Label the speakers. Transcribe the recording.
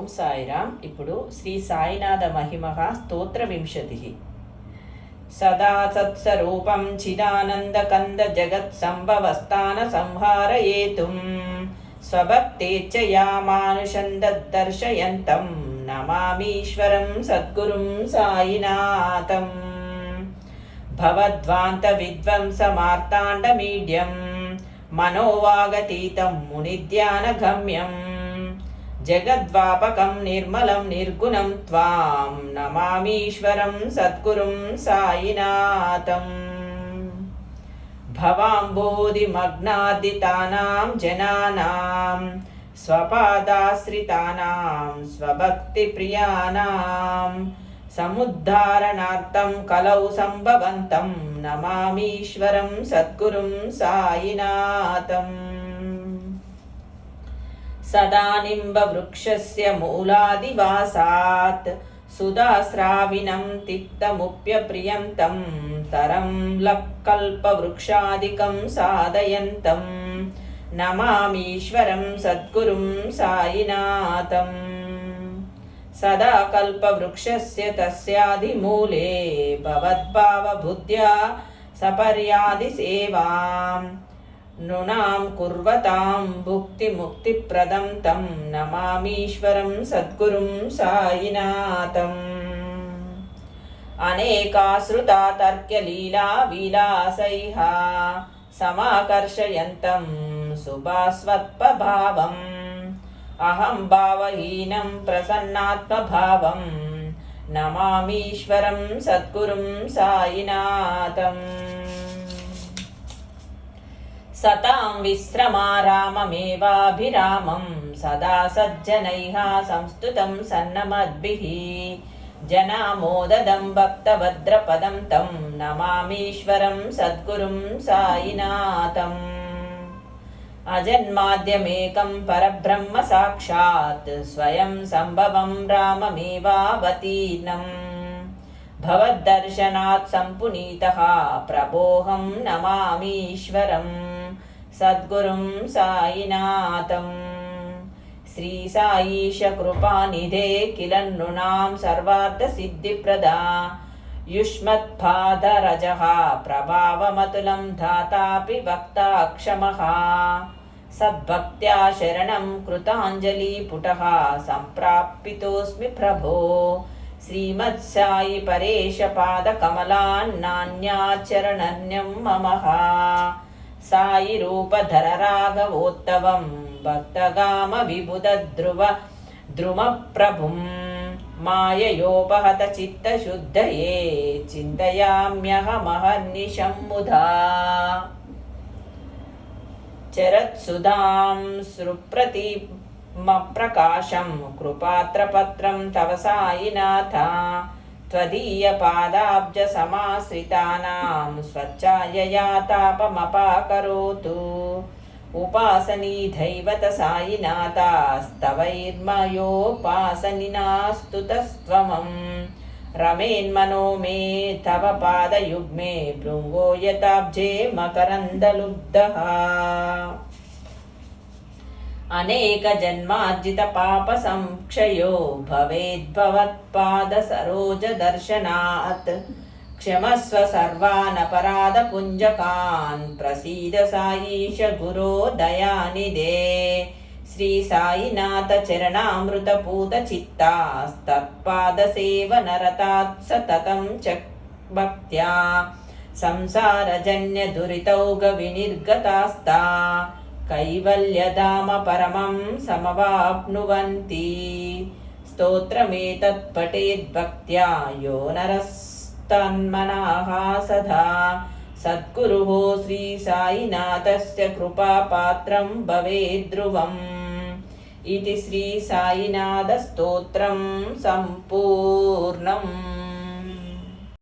Speaker 1: ఓం సాయిరామ్. ఇప్పుడు శ్రీ సాయినాథ మహిమ స్తోత్ర వింశతి సదా సత్స్వరూపం చిదానందకంద జగత్ సంభవస్థాన సంహారయేతుం. స్వభక్తేచ్చయా మానుషం దర్శయంతం. నమామీశ్వరం సద్గురుం సాయినాథం. భవద్వాంత విద్వంసమార్తాండమీడ్యం మనోవాగతీతం మునిధ్యానగమ్యం జగద్వాపకం నిర్మలం నిర్గుణం త్వాం నమామీశ్వరం సద్గురుం సాయినాథం. భవాంబోధిమగ్నాదితానాం జనానాం స్వపాదాశ్రితానాం స్వభక్తిప్రియానాం. సముద్ధారణార్థం కలౌ సంభవంతం నమామీశ్వరం సద్గురుం సాయినాథం. సదా నింబవృక్షస్య మూలాదివాసాత్ సుధాస్రావిణం తిక్తముప్యప్రియం తం తరం లక్కల్పవృక్షాదికం సాధయంతం నమామీశ్వరం సద్గురుం సాయినాథం సదా కల్పవృక్షస్య తస్యాదిమూలే భవద్భావబుద్ధ్యా సపర్యాది సేవాం నృణాం కుర్వతాం భుక్తిముక్తిప్రదం తం నమామీశ్వరం సద్గురుం సాయినాథం. అనేకాశ్రుతా విలాసైః సమాకర్షయంతం సుభాస్వత్పభావం అహం భావహీనం ప్రసన్నాత్మభావం నమామీశ్వరం సద్గురుం సాయినాథం. సతాం విశ్రమారామమేవాభిరామం సదా సజ్జనైః సంస్తుతం సన్నమద్భిः. జనామోదదం భక్తభద్రపదం తం నమామీశ్వరం సద్గురుం సాయినాథం. అజన్మాద్యమేకం పరబ్రహ్మ సాక్షాత్ స్వయం సంభవం రామమేవావతీర్ణం. భవద్దర్శనాత్ సంపునీత ప్రబోహం నమామీశ్వరం. సద్గురుం సాయినాథం. శ్రీ సాయీశ కృపానిధే కిల నృణాం సర్వార్థసిద్ధిప్రదా యుష్మత్పాదరజः ప్రభావమతులం ధాతాపి వక్తా క్షమः సద్భక్త్యా శరణం కృతాంజలిపుటः సంప్రాప్పితోऽస్మి ప్రభో. శ్రీమత్సాయి పరేశ పాదకమలాన్నాన్యాచరణన్యం మమః. సాయి రూపధర రాఘవోత్తవం భక్తగామ విబుధ ధ్రువ ద్రుమ ప్రభుం మాయయోపహత చిత్తశుద్ధయే చింతయామ్యహమహర్నిశం ముధా చరత్సుధాం సృప్రతిమప్రకాశం కృపాత్రపత్రం తవ సాయినాథ त्वदीयपादाब्जसमाश्रितानां स्वच्छायया तापमपाकरोतु उपासनीधैवत सायिनाथास्तवैर्मयोपासनिनास्तुतस्त्वमं रमेन्मनो मे तव पादयुग्मे भृङ्गो यताब्जे मकरन्दलुब्धः। अनेकजन्मार्जितपापसंक्षयो भवेद्भवत्पादसरोजदर्शनात् क्षमस्व सर्वानपराधपुञ्जकान् प्रसीद सायीश गुरो दयानिधे श्रीसायिनाथचरणामृतपूतचित्तास्तत्पादसेवनरतात् सततं च भक्त्या संसारजन्यदुरितौगविनिर्गतास्ता कैवल्यधाम परमं समवाप्नुवन्ति स्तोत्रमेतत् पठेद्भक्त्या यो नरस्तन्मनाः सदा सद्गुरुः श्रीसायिनाथस्य कृपापात्रं भवेद्ध्रुवम् इति श्रीसायिनाथस्तोत्रं सम्पूर्णम्